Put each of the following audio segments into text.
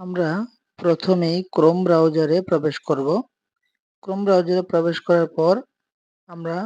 আমরা প্রথমেই ক্রোম ব্রাউজারে প্রবেশ করব। ক্রোম ব্রাউজারে প্রবেশ করার পর আমরা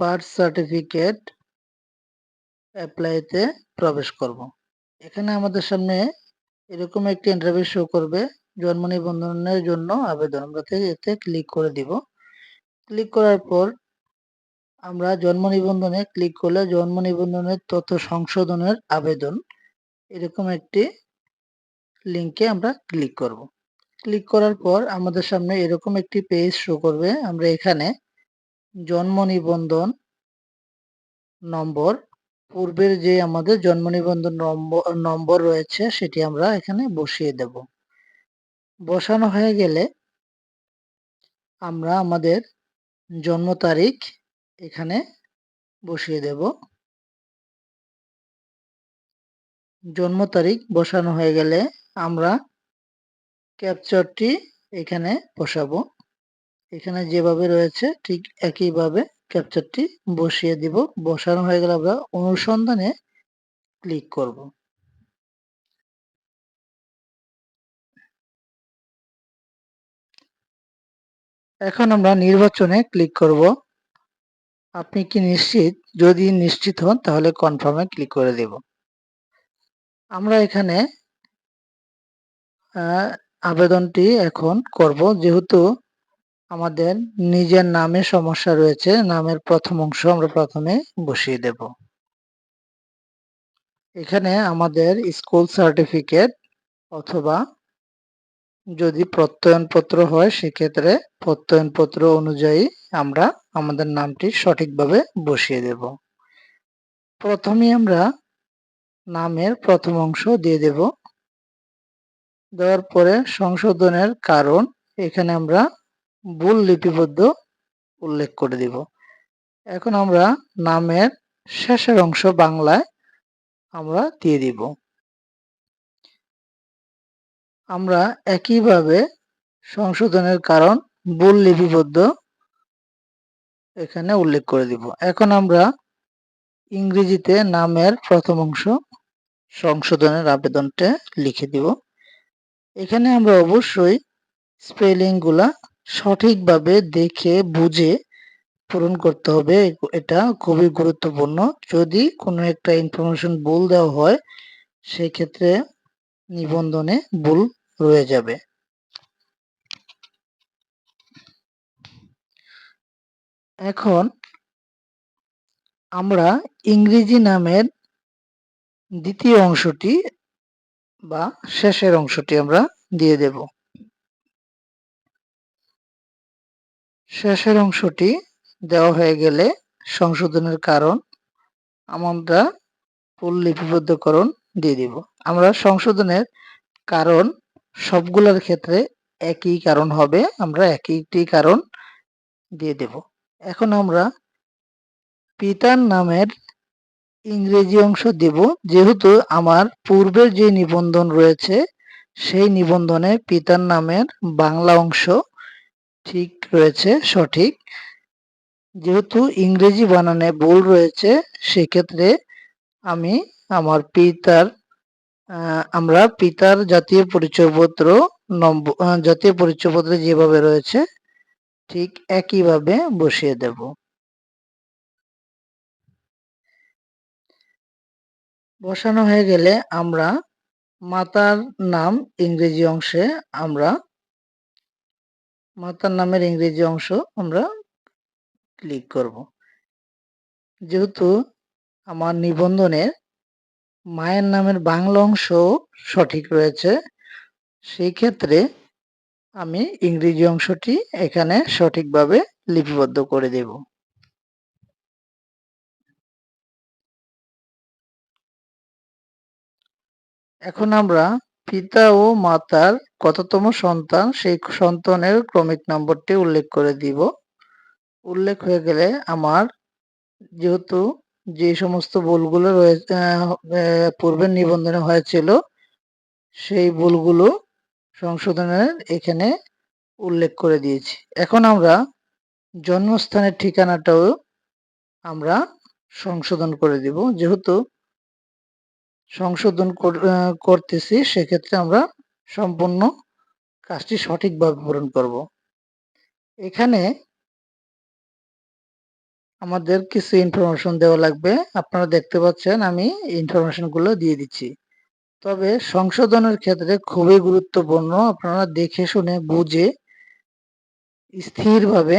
বার্থ সার্টিফিকেট অ্যাপ্লাইতে প্রবেশ করব। এখানে আমাদের সামনে এরকম একটি ইন্টারভিউ শো করবে। জন্ম নিবন্ধনের জন্য আবেদন। আমরা এতে ক্লিক করে দিব। ক্লিক করার পর আমরা জন্ম নিবন্ধনে ক্লিক করলে জন্ম নিবন্ধনের তথ্য সংশোধনের আবেদন। এরকম একটি লিঙ্কে আমরা ক্লিক করব। ক্লিক করার পর আমাদের সামনে এরকম একটি পেজ শো করবে। আমরা এখানে জন্ম নিবন্ধন নম্বর, পূর্বের যে আমাদের জন্ম নিবন্ধন নম্বর রয়েছে সেটি আমরা এখানে বসিয়ে দেব। বসানো হয়ে গেলে আমরা আমাদের জন্ম তারিখ এখানে বসিয়ে দেব। জন্ম তারিখ বসানো হয়ে গেলে আমরা ক্যাপচারটি এখানে বসাবো। এখানে যেভাবে রয়েছে ঠিক একইভাবে ক্যাপচারটি বসিয়ে দিব। বসানো হয়ে গেলে আমরা অনুসন্ধানে ক্লিক করব। এখন আমরা নির্বাচনে ক্লিক করব। আপনি কি নিশ্চিত? যদি নিশ্চিত হন তাহলে কনফার্মে ক্লিক করে দেব। আমরা এখানে আবেদনটি এখন করব। যেহেতু আমাদের নিজের নামে সমস্যা রয়েছে, নামের প্রথম অংশ আমরা প্রথমে বসিয়ে দেব। এখানে আমাদের স্কুল সার্টিফিকেট অথবা যদি প্রত্যয়নপত্র হয়, সেক্ষেত্রে প্রত্যয়নপত্র অনুযায়ী আমরা আমাদের নামটি সঠিকভাবে বসিয়ে দেব। প্রথমে আমরা নামের প্রথম অংশ দিয়ে দেব। দেওয়ার পরে সংশোধনের কারণ এখানে আমরা ভুল লিপিবদ্ধ উল্লেখ করে দিব। এখন আমরা নামের শেষের অংশ বাংলায় আমরা দিয়ে দিব। আমরা একইভাবে সংশোধনের কারণ ভুল লিপিবদ্ধ এখানে উল্লেখ করে দিব। এখন আমরা ইংরেজিতে নামের প্রথম অংশ সংশোধনের আবেদনটা লিখে দিব। এখানে আমরা অবশ্যই স্পেলিংগুলা সঠিকভাবে দেখে, বুঝে পূরণ করতে হবে। এটা খুবই গুরুত্বপূর্ণ। যদি কোনো একটা ইনফরমেশন ভুল দেওয়া হয়, সেক্ষেত্রে নিবন্ধনে ভুল রয়ে যাবে। এখন আমরা ইংরেজি নামের দ্বিতীয় অংশটি বা শেষের অংশটি আমরা দিয়ে দেব। শেষের অংশটি দেওয়া হয়ে গেলে সংশোধনের কারণ আমরা ফুল লিপিবদ্ধকরণ দিয়ে দিব। আমরা সংশোধনের কারণ সবগুলোর ক্ষেত্রে একই কারণ হবে, আমরা একই একটি কারণ দিয়ে দেব। এখন আমরা পিতার নামের ইংরেজি অংশ দেব, যেহেতু আমার পূর্বের যে নিবন্ধন রয়েছে, সেই নিবন্ধনে পিতার নামের বাংলা অংশ ঠিক রয়েছে, সঠিক। যেহেতু ইংরেজি বানানে ভুল রয়েছে, সেক্ষেত্রে আমি আমার পিতার আমরা পিতার জাতীয় পরিচয়পত্র নম্বর জাতীয় পরিচয়পত্র যেভাবে রয়েছে, ঠিক একইভাবে বসিয়ে দেব। বসানো হয়ে গেলে আমরা মাতার নাম ইংরেজি অংশে আমরা, মাতার নামের ইংরেজি অংশ আমরা ক্লিক করব। যেহেতু আমার নিবন্ধনের মায়ের নামের বাংলা অংশ সঠিক রয়েছে, সেই ক্ষেত্রে আমি ইংরেজি অংশটি এখানে সঠিকভাবে লিপিবদ্ধ করে দেব। এখন আমরা পিতা ও মাতার কততম সন্তান, সেই সন্তানের ক্রমিক নম্বরটি উল্লেখ করে দিব। উল্লেখ হয়ে গেলে আমার যেহেতু যে সমস্ত ভুলগুলো রয়েছে পূর্বের নিবন্ধনে হয়েছিল, সেই ভুলগুলো সংশোধনের এখানে উল্লেখ করে দিয়েছি। এখন আমরা জন্মস্থানের ঠিকানাটাও আমরা সংশোধন করে দিব। যেহেতু সংশোধন করতেছি, সেক্ষেত্রে আমরা সম্পূর্ণ কাজটি সঠিকভাবে পূরণ করব। এখানে আমাদের কিছু ইনফরমেশন দেওয়া লাগবে। আপনারা দেখতে পাচ্ছেন, আমি ইনফরমেশনগুলো দিয়ে দিচ্ছি। তবে সংশোধনের ক্ষেত্রে খুবই গুরুত্বপূর্ণ আপনারা দেখে শুনে, বুঝে, স্থিরভাবে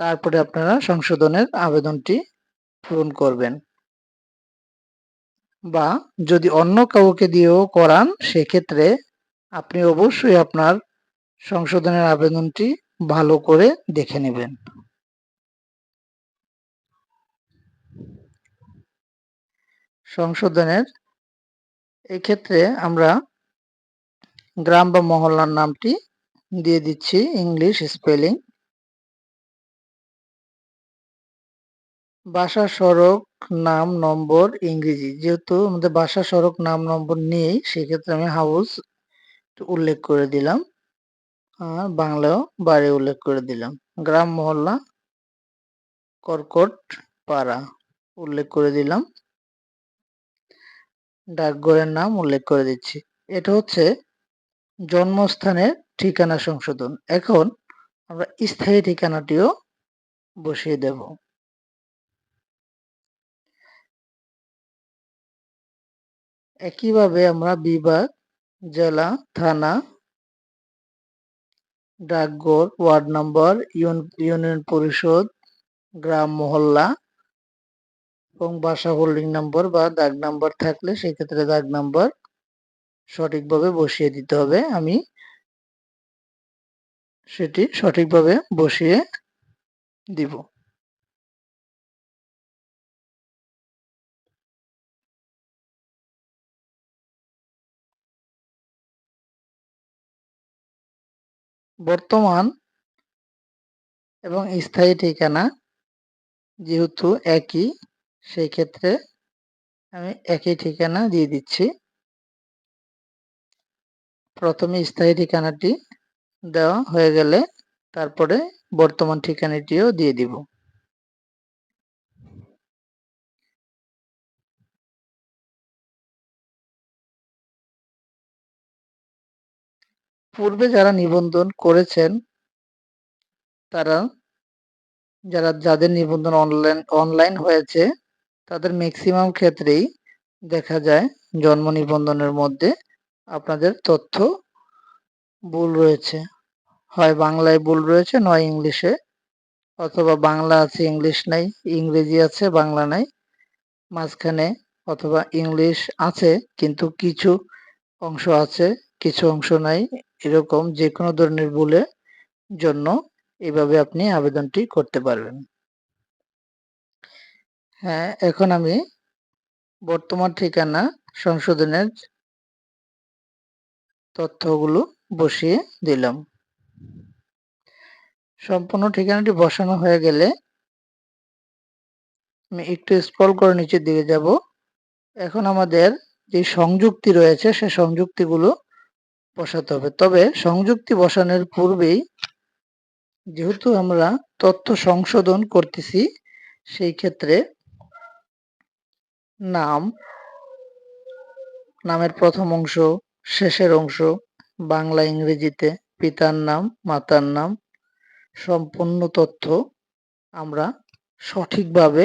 তারপরে আপনারা সংশোধনের আবেদনটি পূরণ করবেন। বা যদি অন্য কাউকে দিয়েও করান, সেক্ষেত্রে আপনি অবশ্যই আপনার সংশোধনের আবেদনটি ভালো করে দেখে নেবেন। সংশোধনের এক্ষেত্রে আমরা গ্রাম বা মহল্লার নামটি দিয়ে দিচ্ছি, ইংলিশ স্পেলিং। বাসা সড়ক নাম নম্বর ইংরেজি। যেহেতু আমাদের বাসা সড়ক নাম নম্বর নেই, সেক্ষেত্রে আমি হাউস উল্লেখ করে দিলাম। আর বাংলাও বাড়ি উল্লেখ করে দিলাম। গ্রাম মহল্লা কর্কট পাড়া উল্লেখ করে দিলাম। ডাকঘরের নাম উল্লেখ করে দিচ্ছি। এটা হচ্ছে জন্মস্থানের ঠিকানা সংশোধন। এখন আমরা স্থায়ী ঠিকানাটিও বসিয়ে দেব। একইভাবে আমরা বিভাগ, জেলা, থানা, ডাকঘর, ওয়ার্ড নম্বর ইউনিয়ন পরিষদ, গ্রাম, মহল্লা এবং বাসা হোল্ডিং নম্বর বা দাগ নাম্বার থাকলে সেক্ষেত্রে দাগ নাম্বার সঠিকভাবে বসিয়ে দিতে হবে। আমি সেটি সঠিকভাবে বসিয়ে দিব। বর্তমান এবং স্থায়ী ঠিকানা যেহেতু একই সেই ক্ষেত্রে আমি একই ঠিকানা দিয়ে দিচ্ছি। প্রথমে স্থায়ী ঠিকানাটি দেওয়া হয়ে গেলে তারপরে বর্তমান ঠিকানাটিও দিয়ে দিব। পূর্বে যারা নিবন্ধন করেছেন, তারা যারা, যাদের নিবন্ধন অনলাইন অনলাইন হয়েছে, তাদের ম্যাক্সিমাম ক্ষেত্রেই দেখা যায় জন্ম নিবন্ধনের মধ্যে আপনাদের তথ্য ভুল রয়েছে। হয় বাংলায় ভুল রয়েছে, নয় ইংলিশে, অথবা বাংলা আছে, ইংলিশ নাই, ইংরেজি আছে, বাংলা নাই, মাঝখানে অথবা ইংলিশ আছে, কিন্তু কিছু অংশ আছে, কিছু অংশ নাই এরকম যে কোনো ধরনের ভুলে জন্য এভাবে আপনি আবেদনটি করতে পারবেন। হ্যাঁ এখন আমি বর্তমান ঠিকানা, সংশোধনের তথ্যগুলো বসিয়ে দিলাম। সম্পূর্ণ ঠিকানাটি বসানো হয়ে গেলে আমি একটু স্ক্রল করে নিচের দিকে যাব। এখন আমাদের যে সংযুক্তি রয়েছে, সে সংযুক্তিগুলো বসাতে হবে। তবে সংযুক্তি বসানোর পূর্বেই যেহেতু আমরা তথ্য সংশোধন করতেছি, সেই ক্ষেত্রে নাম, নামের প্রথম অংশ, শেষের অংশ, বাংলা, ইংরেজিতে পিতার নাম, মাতার নাম, সম্পূর্ণ তথ্য আমরা সঠিকভাবে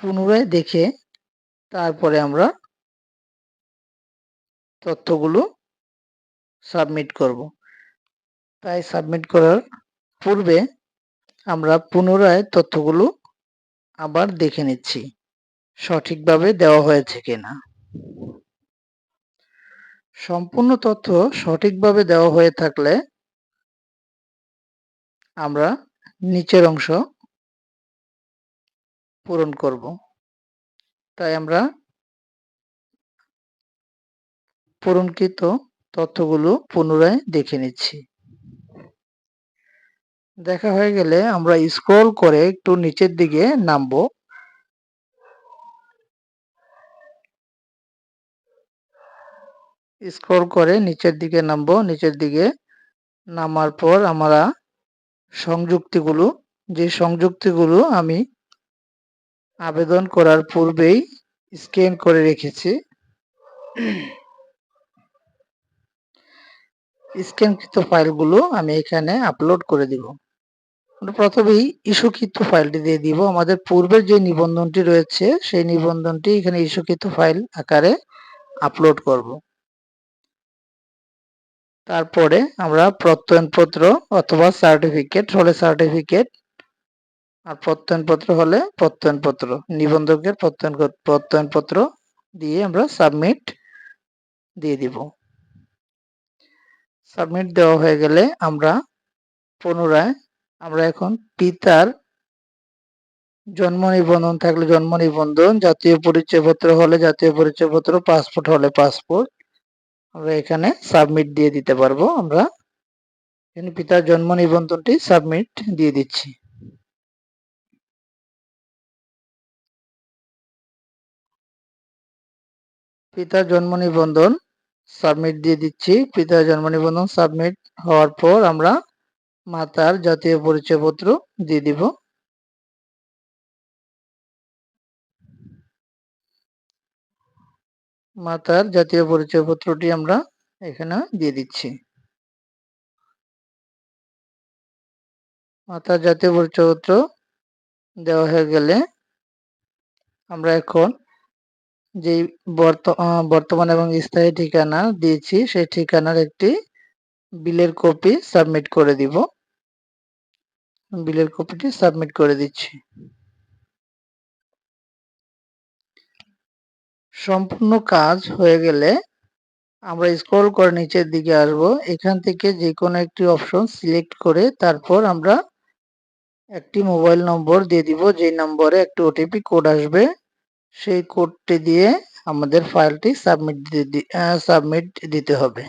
পুনরায় দেখে তারপরে আমরা তথ্যগুলো সাবমিট করব। তাই সাবমিট করার পূর্বে আমরা পুনরায় তথ্যগুলো আবার দেখে নিচ্ছি, সঠিকভাবে দেওয়া হয়েছে কিনা। সম্পূর্ণ তথ্য সঠিকভাবে দেওয়া হয়ে থাকলে আমরা নিচের অংশ পূরণ করব। তাই আমরা পূরণকৃত তথ্যগুলো পুনরায় দেখে নিচ্ছি। দেখা হয়ে গেলে আমরা স্ক্রল করে একটু নিচের দিকে নামবো। স্ক্রল করে নিচের দিকে নামবো। নিচের দিকে নামার পর আমরা সংযুক্তিগুলো, যে সংযুক্তিগুলো আমি আবেদন করার পূর্বেই স্ক্যান করে রেখেছি। স্ক্যানকৃত ফাইলগুলো আমি এখানে আপলোড করে দিব। প্রথমেই ইস্যুকৃত ফাইলটি দিয়ে দিব। আমাদের পূর্বের যে নিবন্ধনটি রয়েছে, সেই নিবন্ধনটি এখানে ইস্যুকৃত ফাইল আকারে আপলোড করব। তারপরে আমরা প্রত্যয়নপত্র অথবা সার্টিফিকেট হলে সার্টিফিকেট আর প্রত্যয়নপত্র হলে প্রত্যয়নপত্র, নিবন্ধকের প্রত্যয়ন প্রত্যয়নপত্র দিয়ে আমরা সাবমিট দিয়ে দিব। সাবমিট দেওয়া হয়ে গেলে আমরা পুনরায়, আমরা এখন পিতার জন্ম নিবন্ধন থাকলে জন্ম নিবন্ধন, জাতীয় পরিচয়পত্র হলে জাতীয় পরিচয়পত্র পাসপোর্ট হলে পাসপোর্ট আমরা এখানে সাবমিট দিয়ে দিতে পারব। আমরা এখানে পিতার জন্ম নিবন্ধনটি সাবমিট দিয়ে দিচ্ছি। পিতার জন্ম নিবন্ধন সাবমিট দিয়ে দিচ্ছি। পিতার জন্ম নিবন্ধন সাবমিট হওয়ার পর আমরা মাতার জাতীয় পরিচয়পত্র দিয়ে দিব। মাতার জাতীয় পরিচয়পত্রটি আমরা এখানে দিয়ে দিচ্ছি। মাতার জাতীয় পরিচয়পত্র দেওয়া হয়ে গেলে আমরা এখন যে বর্তমান এবং স্থায়ী ঠিকানা দিয়েছি, সেই ঠিকানার একটি বিলের কপি সাবমিট করে দিব। বিলের কপিটি সাবমিট করে দিচ্ছি। সম্পূর্ণ কাজ হয়ে গেলে আমরা স্ক্রল করে নিচের দিকে আসব। এখান থেকে যে কোনো একটি অপশন সিলেক্ট করে তারপর আমরা একটি মোবাইল নম্বর দিয়ে দিব যে নম্বরে একটি ওটিপি কোড আসবে। সেই কোডটি দিয়ে আমাদের ফাইলটি সাবমিট সাবমিট দিতে হবে।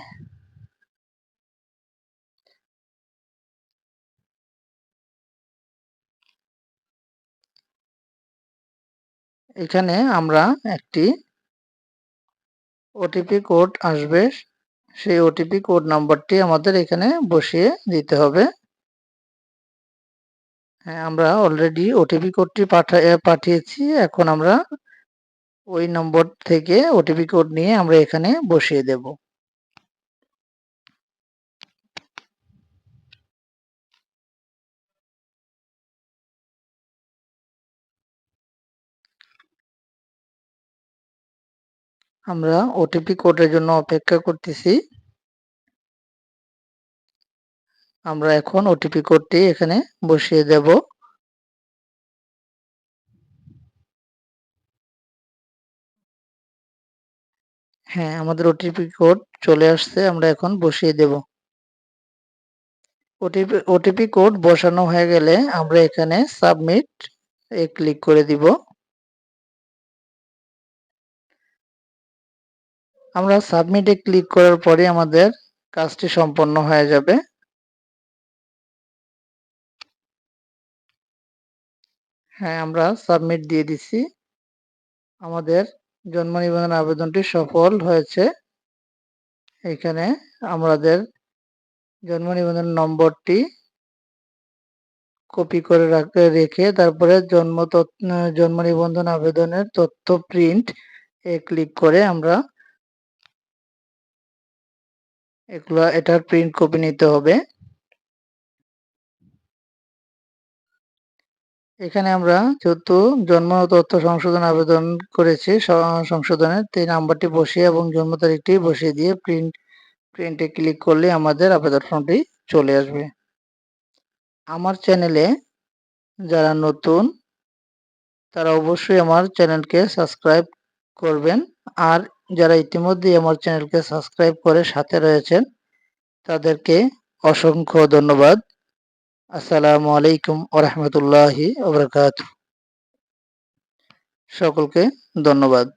এখানে আমরা একটি ওটিপি কোড আসবে। সেই ওটিপি কোড নাম্বারটি আমাদের এখানে বসিয়ে দিতে হবে। হ্যাঁ আমরা অলরেডি ওটিপি কোডটি পাঠিয়েছি। এখন আমরা ওই নম্বর থেকে ওটিপি কোড নিয়ে আমরা এখানে বসিয়ে দেব। আমরা ওটিপি কোডের জন্য অপেক্ষা করতেছি। আমরা এখন ওটিপি কোডটি এখানে বসিয়ে দেব। হ্যাঁ আমাদের ওটিপি কোড চলে আসছে, আমরা এখন বসিয়ে দেব। ওটিপি ওটিপি কোড বসানো হয়ে গেলে আমরা এখানে সাবমিট এ ক্লিক করে দিব। আমরা সাবমিটে ক্লিক করার পরে আমাদের কাজটি সম্পন্ন হয়ে যাবে। হ্যাঁ আমরা সাবমিট দিয়ে দিছি। আমাদের জন্ম নিবন্ধন আবেদনটি সফল হয়েছে। এখানে আমাদের জন্ম নিবন্ধন নম্বরটি কপি করে রাখতে রেখে তারপরে জন্ম জন্ম নিবন্ধন আবেদনের তথ্য প্রিন্ট এ ক্লিক করে আমরা এগুলো এটার প্রিন্ট কপি নিতে হবে। এখানে আমরা যেহেতু জন্ম তথ্য সংশোধন আবেদন করেছি। সংশোধনের এই নাম্বারটি বসিয়ে এবং জন্ম তারিখটি বসিয়ে দিয়ে প্রিন্ট, প্রিন্টে ক্লিক করলে আমাদের আবেদন ফর্মটি চলে আসবে। আমার চ্যানেলে যারা নতুন, তারা অবশ্যই আমার চ্যানেলকে সাবস্ক্রাইব করবেন। আর যারা ইতিমধ্যে আমার চ্যানেলকে সাবস্ক্রাইব করে সাথে রয়েছেন, তাদেরকে অসংখ্য ধন্যবাদ। আসসালামু আলাইকুম ওরহমতুল্লাহি ওবরাকাত সকলকে ধন্যবাদ।